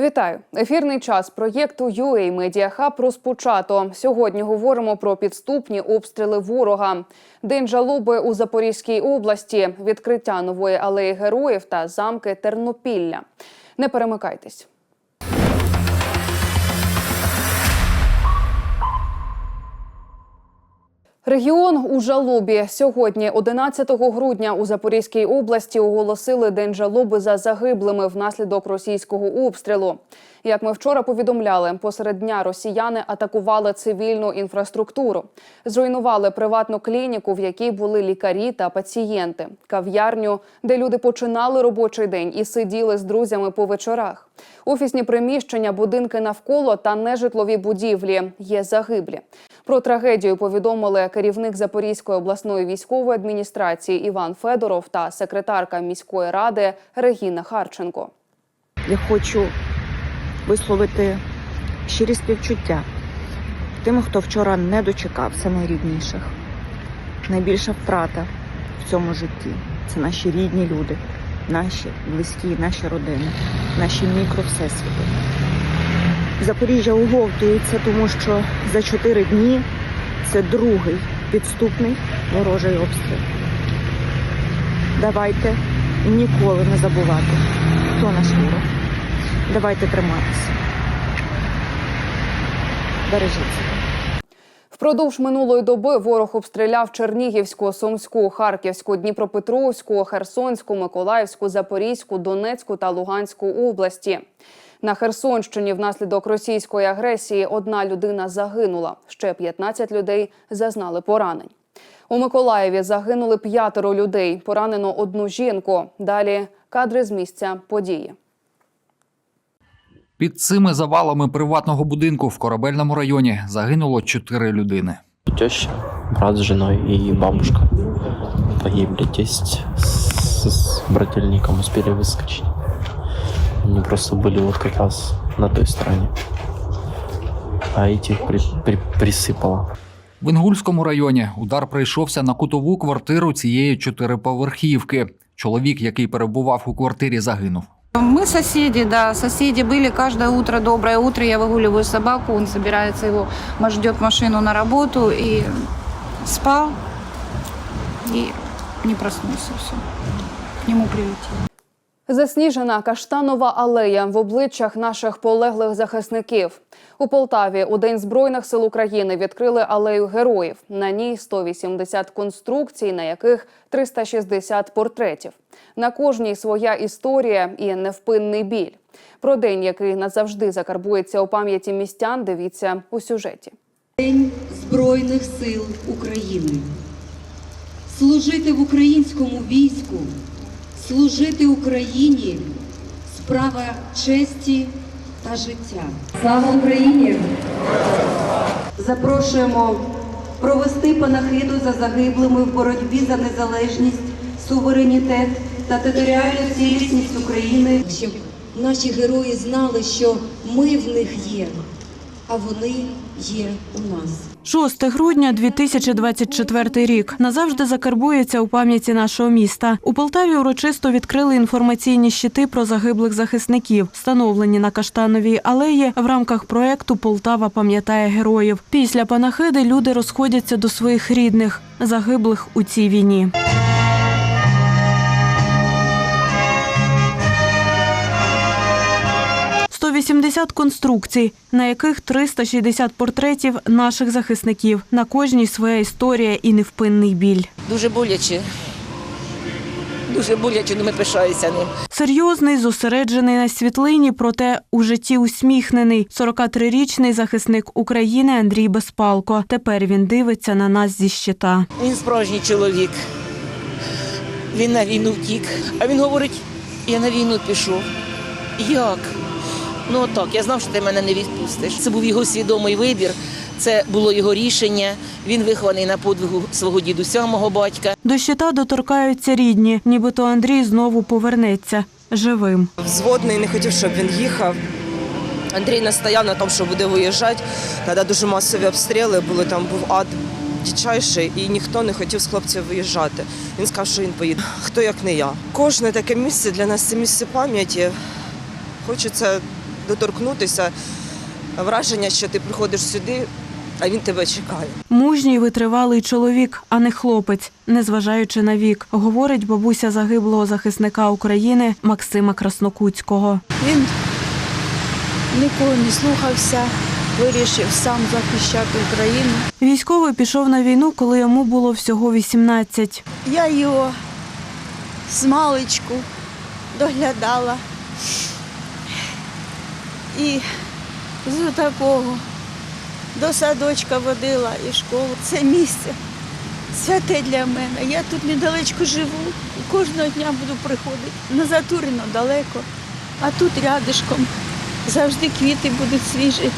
Вітаю! Ефірний час проєкту UA Media Hub розпочато. Сьогодні говоримо про підступні обстріли ворога. День жалоби у Запорізькій області, відкриття нової алеї героїв та замки Тернопілля. Не перемикайтесь. Регіон у жалобі сьогодні, 11 грудня, у Запорізькій області оголосили день жалоби за загиблими внаслідок російського обстрілу. Як ми вчора повідомляли, посеред дня росіяни атакували цивільну інфраструктуру, зруйнували приватну клініку, в якій були лікарі та пацієнти, кав'ярню, де люди починали робочий день і сиділи з друзями по вечорах. Офісні приміщення, будинки навколо та нежитлові будівлі є загиблі. Про трагедію повідомили керівник Запорізької обласної військової адміністрації Іван Федоров та секретарка міської ради Регіна Харченко. Я хочу висловити щирі співчуття тим, хто вчора не дочекався найрідніших. Найбільша втрата в цьому житті це наші рідні люди, наші близькі, наші родини, наші мікровсесвіти. Запоріжжя оговтується, тому що за чотири дні це другий підступний ворожий обстріл. Давайте ніколи не забувати, хто наш ворог. Давайте триматися. Бережіть себе. Впродовж минулої доби ворог обстріляв Чернігівську, Сумську, Харківську, Дніпропетровську, Херсонську, Миколаївську, Запорізьку, Донецьку та Луганську області. На Херсонщині внаслідок російської агресії одна людина загинула. Ще 15 людей зазнали поранень. У Миколаєві загинули п'ятеро людей. Поранено одну жінку. Далі кадри з місця події. Під цими завалами приватного будинку в корабельному районі загинуло чотири людини. Теща, брат с женой и бабушка погибли. Тесть с, с брательником успели выскочить. Они просто были вот как раз на той стороне. А этих при, при- присыпало. В Інгульському районі удар прийшовся на кутову квартиру цієї чотириповерхівки. Чоловік, який перебував у квартирі, загинув. Мы соседи, да, соседи были каждое утро, доброе утро, я выгуливаю собаку, он собирается его, ждет машину на работу и спал и не проснулся, все. К нему прилетело. Засніжена каштанова алея в обличчях наших полеглих захисників. У Полтаві у День Збройних сил України відкрили алею героїв. На ній 180 конструкцій, на яких 360 портретів. На кожній своя історія і невпинний біль. Про день, який назавжди закарбується у пам'яті містян, дивіться у сюжеті. День Збройних сил України. Служити в українському війську, служити Україні справа честі та життя. Слава Україні! Запрошуємо провести панахиду за загиблими в боротьбі за незалежність, суверенітет та територіальну цілісність України. Щоб наші герої знали, що ми в них є, а вони є у нас. 6 грудня 2024 рік назавжди закарбується у пам'яті нашого міста. У Полтаві урочисто відкрили інформаційні щити про загиблих захисників, встановлені на Каштановій алеї в рамках проекту Полтава пам'ятає героїв. Після панахиди люди розходяться до своїх рідних, загиблих у цій війні. – 180 конструкцій, на яких 360 портретів наших захисників. На кожній своя історія і невпинний біль. Дуже боляче. Дуже боляче, але ми пишаюся ним. Серйозний, зосереджений на світлині, проте у житті усміхнений. 43-річний захисник України Андрій Безпалко. Тепер він дивиться на нас зі щита. Він справжній чоловік. Він на війну втік. А він говорить, я на війну пішов. Як? Ну так, я знав, що ти мене не відпустиш. Це був його свідомий вибір, це було його рішення. Він вихований на подвигу свого дідуся, мого батька. До щита доторкаються рідні, нібито Андрій знову повернеться живим. Взводний не хотів, щоб він їхав. Андрій настояв на тому, що буде виїжджати. Тоді дуже масові обстріли були, там був ад дичайший, і ніхто не хотів з хлопців виїжджати. Він сказав, що він поїде. Хто як не я. Кожне таке місце для нас це місце пам'яті. Хочеться доторкнутися. Враження, що ти приходиш сюди, а він тебе чекає. Мужній витривалий чоловік, а не хлопець, незважаючи на вік, говорить бабуся загиблого захисника України Максима Краснокутського. Він нікого не слухався, вирішив сам захищати Україну. Військовий пішов на війну, коли йому було всього 18. Я його з маличку доглядала. І з такого до садочка водила і школу. Це місце святе для мене. Я тут недалечко живу і кожного дня буду приходити. На Затурино далеко, а тут рядишком. Завжди квіти будуть свіжі,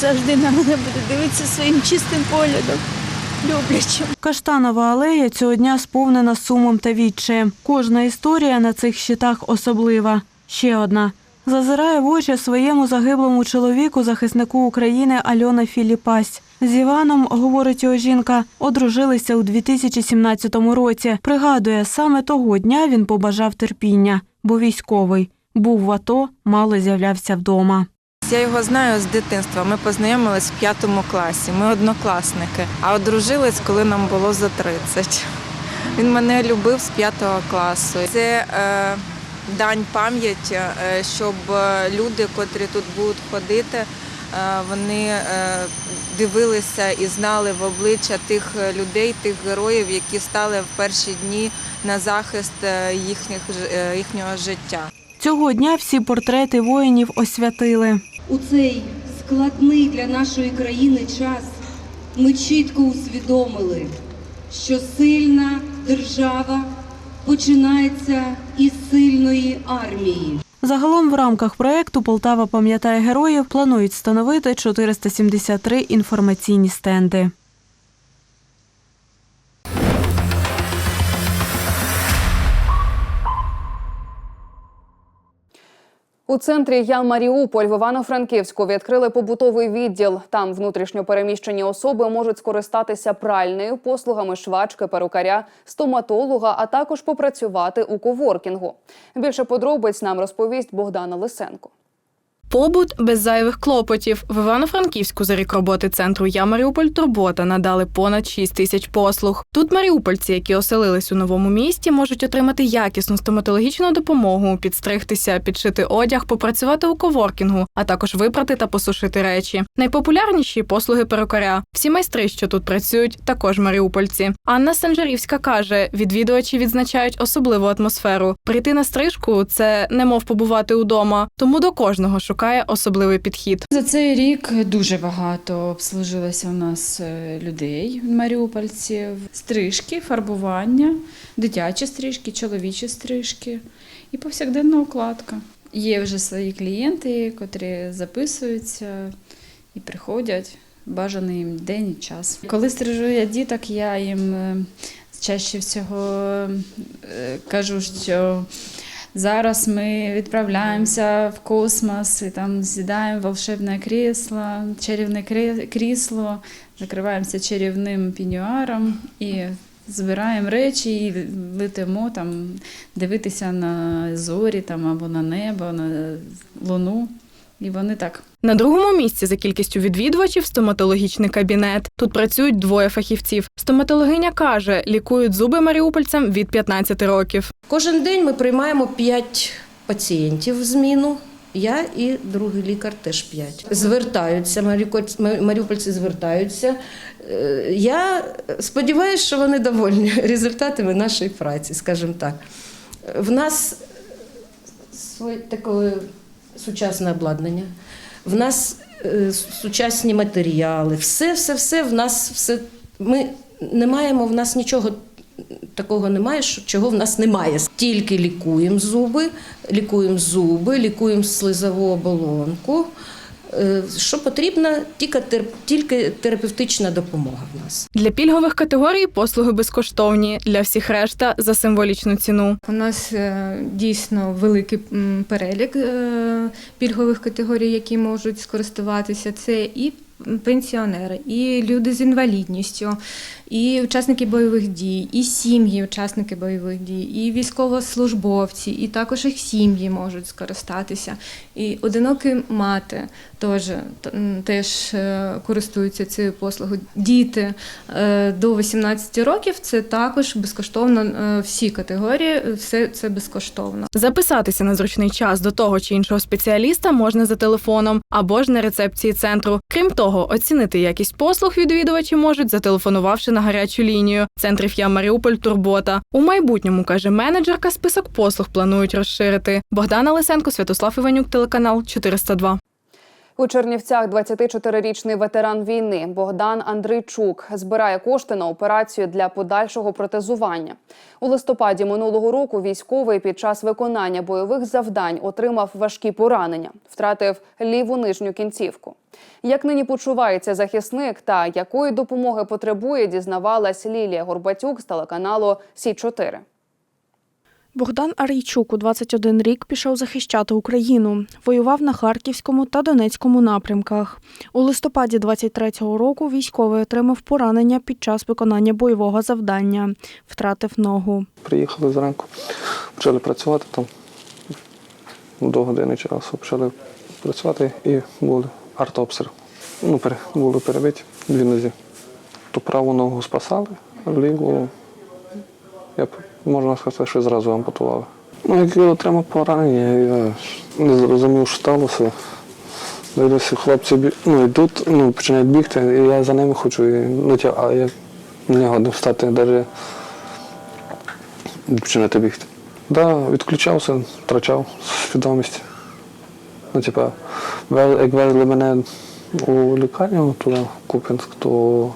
завжди на мене буде дивитися своїм чистим поглядом, люблячим. Каштанова алея цього дня сповнена сумом та відчаєм. Кожна історія на цих щитах особлива. Ще одна. Зазирає в очі своєму загиблому чоловіку, захиснику України Альона Філіпась. З Іваном, говорить його жінка, одружилися у 2017 році. Пригадує, саме того дня він побажав терпіння, бо військовий. Був в АТО, мало з'являвся вдома. Я його знаю з дитинства. Ми познайомились в п'ятому класі. Ми однокласники, а одружились, коли нам було за 30. Він мене любив з п'ятого класу. Це е, дань пам'яті, е, щоб е, люди, котрі тут будуть ходити, е, вони дивилися і знали в обличчя тих людей, тих героїв, які стали в перші дні на захист їхніх, ж- їхнього життя. Цього дня всі портрети воїнів освятили. У цей складний для нашої країни час ми чітко усвідомили, що сильна держава починається із сильної армії. Загалом в рамках проекту Полтава пам'ятає героїв планують встановити 473 інформаційні стенди. У центрі Я Маріуполь в Івано-Франківську відкрили побутовий відділ. Там внутрішньо переміщені особи можуть скористатися пральнею, послугами швачки, перукаря, стоматолога, а також попрацювати у коворкінгу. Більше подробиць нам розповість Богдана Лисенко. Побут без зайвих клопотів. В Івано-Франківську за рік роботи центру Я Маріуполь Турбота надали понад 6 тисяч послуг. Тут маріупольці, які оселились у новому місті, можуть отримати якісну стоматологічну допомогу, підстригтися, підшити одяг, попрацювати у коворкінгу, а також випрати та посушити речі. Найпопулярніші послуги перукаря. Всі майстри, що тут працюють, також маріупольці. Анна Санжарівська каже: відвідувачі відзначають особливу атмосферу. Прийти на стрижку це немов побувати удома, тому до кожного шукає особливий підхід. За цей рік дуже багато обслужилося у нас е, людей, маріупольців, стрижки, фарбування, дитячі стрижки, чоловічі стрижки і повсякденна укладка. Є вже свої клієнти, котрі записуються і приходять бажаний їм день і час. Коли стрижу я діток, я їм е, чаще всього е, кажу, що Зараз ми відправляємося в космос і там з'їдаємо волшебне крісло, чарівне крі- крісло, закриваємося чарівним пінюаром і збираємо речі і летимо там дивитися на зорі там, або на небо, на луну. І вони так На другому місці за кількістю відвідувачів стоматологічний кабінет. Тут працюють двоє фахівців. Стоматологиня каже, лікують зуби маріупольцям від 15 років. Кожен день ми приймаємо 5 пацієнтів в зміну. Я і другий лікар теж 5. Звертаються, маріуполь- маріупольці звертаються. Е, Я сподіваюся, що вони довольні результатами нашої праці, скажімо так. В нас таке сучасне обладнання, в нас е, сучасні матеріали, все, все, все в нас все. Ми не маємо в нас нічого такого немає, чого в нас немає. Тільки лікуємо зуби, лікуємо зуби, лікуємо слизову оболонку. Е, Що потрібно, тільки, терп, тільки терапевтична допомога в нас. Для пільгових категорій послуги безкоштовні, для всіх решта за символічну ціну. У нас е, дійсно великий перелік е, пільгових категорій, які можуть скористуватися. Це і пенсіонери, і люди з інвалідністю, і учасники бойових дій, і сім'ї, учасники бойових дій, і військовослужбовці, і також їх сім'ї можуть скористатися. І одинокі мати теж, теж е, користуються цією послугою. Діти е, до 18 років це також безкоштовно е, всі категорії, все це безкоштовно. Записатися на зручний час до того чи іншого спеціаліста можна за телефоном або ж на рецепції центру. Крім того, оцінити якість послуг відвідувачі можуть, зателефонувавши на гарячу лінію. Центрів Я Маріуполь Турбота. У майбутньому каже менеджерка. Список послуг планують розширити. Богдана Лисенко, Святослав Іванюк, телеканал 402. У Чернівцях 24-річний ветеран війни Богдан Андрійчук збирає кошти на операцію для подальшого протезування. У листопаді минулого року військовий під час виконання бойових завдань отримав важкі поранення, втратив ліву нижню кінцівку. Як нині почувається захисник та якої допомоги потребує, дізнавалась Лілія Горбатюк з телеканалу Сі 4 Богдан Арійчук у 21 рік пішов захищати Україну. Воював на Харківському та Донецькому напрямках. У листопаді 23-го року військовий отримав поранення під час виконання бойового завдання. Втратив ногу. Приїхали зранку, почали працювати там до години часу. Почали працювати і були артобстріл. Ну, були перебиті дві нозі. То праву ногу спасали, а ліву, я можна сказати, що зразу ампутували. Ну, як я отримав поранення, я не зрозумів, що сталося. Дивлюся, хлопці ну, йдуть, ну, починають бігти, і я за ними хочу, і, ну, а я не годен встати навіть починати бігти. Да, відключався, втрачав свідомість. Ну, типа, як везли мене у лікарню туди, в Куп'янськ, то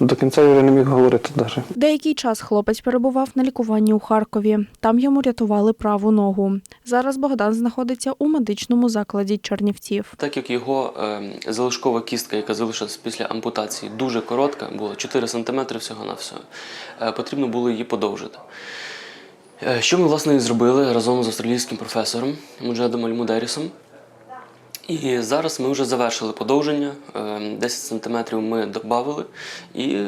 до кінця я вже не міг говорити навіть. Деякий час хлопець перебував на лікуванні у Харкові. Там йому рятували праву ногу. Зараз Богдан знаходиться у медичному закладі Чернівців. Так як його е, залишкова кістка, яка залишилась після ампутації, дуже коротка, було 4 см всього на всього, е, потрібно було її подовжити. Е, Що ми, власне, і зробили разом з австралійським професором Муджедом Альмудерісом. І зараз ми вже завершили подовження. е, 10 см ми додали і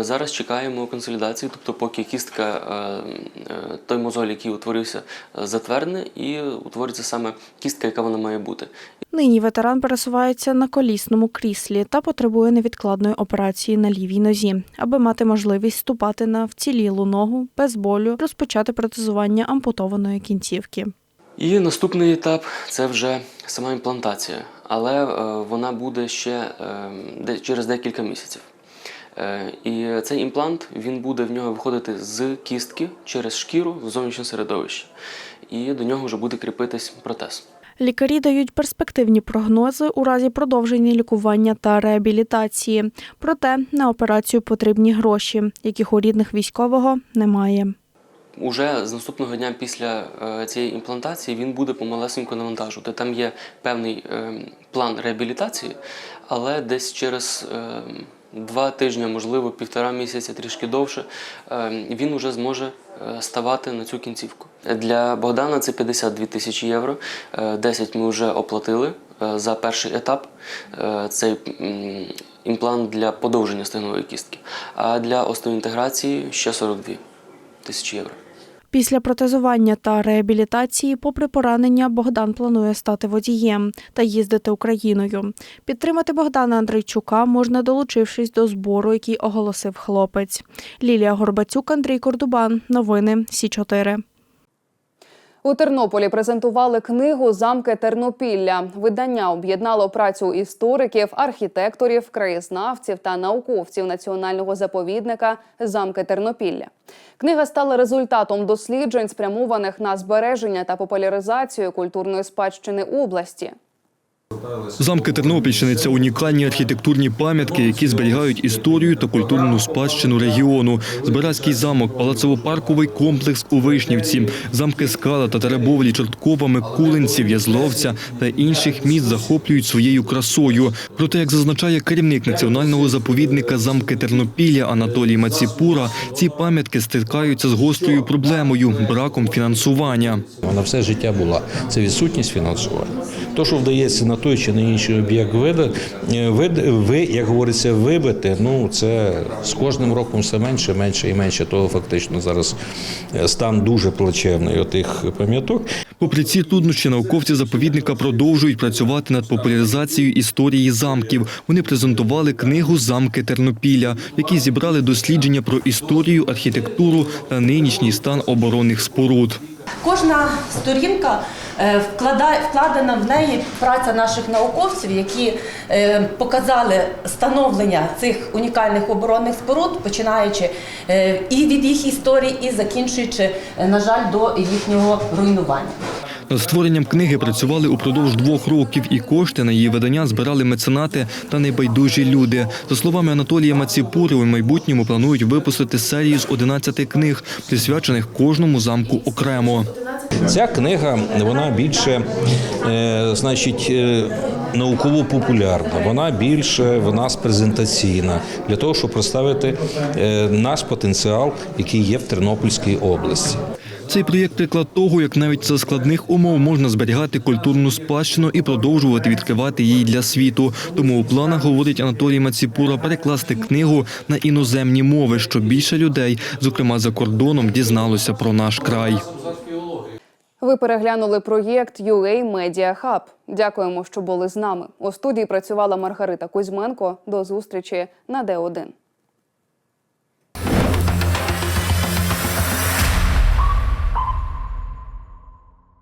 зараз чекаємо консолідації, тобто поки кістка, е, е, той мозоль, який утворився, е, затвердне, і утвориться саме кістка, яка вона має бути. Нині ветеран пересувається на колісному кріслі та потребує невідкладної операції на лівій нозі, аби мати можливість ступати на вцілілу ногу без болю, розпочати протезування ампутованої кінцівки. І наступний етап це вже сама імплантація, але е, вона буде ще е, через декілька місяців. Е, І цей імплант він буде в нього виходити з кістки через шкіру в зовнішнє середовище, і до нього вже буде кріпитись протез. Лікарі дають перспективні прогнози у разі продовження лікування та реабілітації. Проте на операцію потрібні гроші, яких у рідних військового немає. Уже з наступного дня після е, цієї імплантації він буде помалесенько навантажувати. Там є певний е, план реабілітації, але десь через е, два тижні, можливо, півтора місяця, трішки довше, він вже зможе ставати на цю кінцівку. Для Богдана це 52 тисячі євро. Е, 10 ми вже оплатили за перший етап. Цей імплант для подовження стегнової кістки. А для остеоінтеграції ще 42 тисячі євро. Після протезування та реабілітації, попри поранення, Богдан планує стати водієм та їздити Україною. Підтримати Богдана Андрійчука можна, долучившись до збору, який оголосив хлопець. Лілія Горбацюк, Андрій Кордубан. Новини Сі 4 У Тернополі презентували книгу Замки Тернопілля. Видання об'єднало працю істориків, архітекторів, краєзнавців та науковців національного заповідника Замки Тернопілля. Книга стала результатом досліджень, спрямованих на збереження та популяризацію культурної спадщини області. Замки Тернопільщини це унікальні архітектурні пам'ятки, які зберігають історію та культурну спадщину регіону. Збиразький замок, палацово-парковий комплекс у Вишнівці, замки Скала та Теребовлі, Чорткова, Микулинці, В'язловця та інших міст захоплюють своєю красою. Проте, як зазначає керівник національного заповідника замки Тернопілля Анатолій Маціпура, ці пам'ятки стикаються з гострою проблемою браком фінансування. Вона все життя була це відсутність фінансування. То, що вдається на той чи не інший об'єкт е, вид, ви, як говориться, вибити, ну це з кожним роком все менше, менше і менше. Того фактично зараз е, стан дуже плачевний отих пам'яток. Попри ці труднощі, науковці заповідника продовжують працювати над популяризацією історії замків. Вони презентували книгу Замки Тернопіля, в якій зібрали дослідження про історію, архітектуру та нинішній стан оборонних споруд. Кожна сторінка вкладена в неї праця наших науковців, які е, показали становлення цих унікальних оборонних споруд, починаючи е, і від їх історії, і закінчуючи, е, на жаль, до їхнього руйнування. Над створенням книги працювали упродовж двох років, і кошти на її видання збирали меценати та небайдужі люди. За словами Анатолія Маціпури, у майбутньому планують випустити серію з 11 книг, присвячених кожному замку окремо. Ця книга вона більше, е, значить, е, науково-популярна, вона більше в нас презентаційна для того, щоб представити е, наш потенціал, який є в Тернопільській області. Цей проєкт приклад того, як навіть за складних умов можна зберігати культурну спадщину і продовжувати відкривати її для світу. Тому у планах говорить Анатолій Маціпура перекласти книгу на іноземні мови, щоб більше людей, зокрема за кордоном, дізналося про наш край. Ви переглянули проєкт UA Media Hub. Дякуємо, що були з нами. У студії працювала Маргарита Кузьменко. До зустрічі на Д1.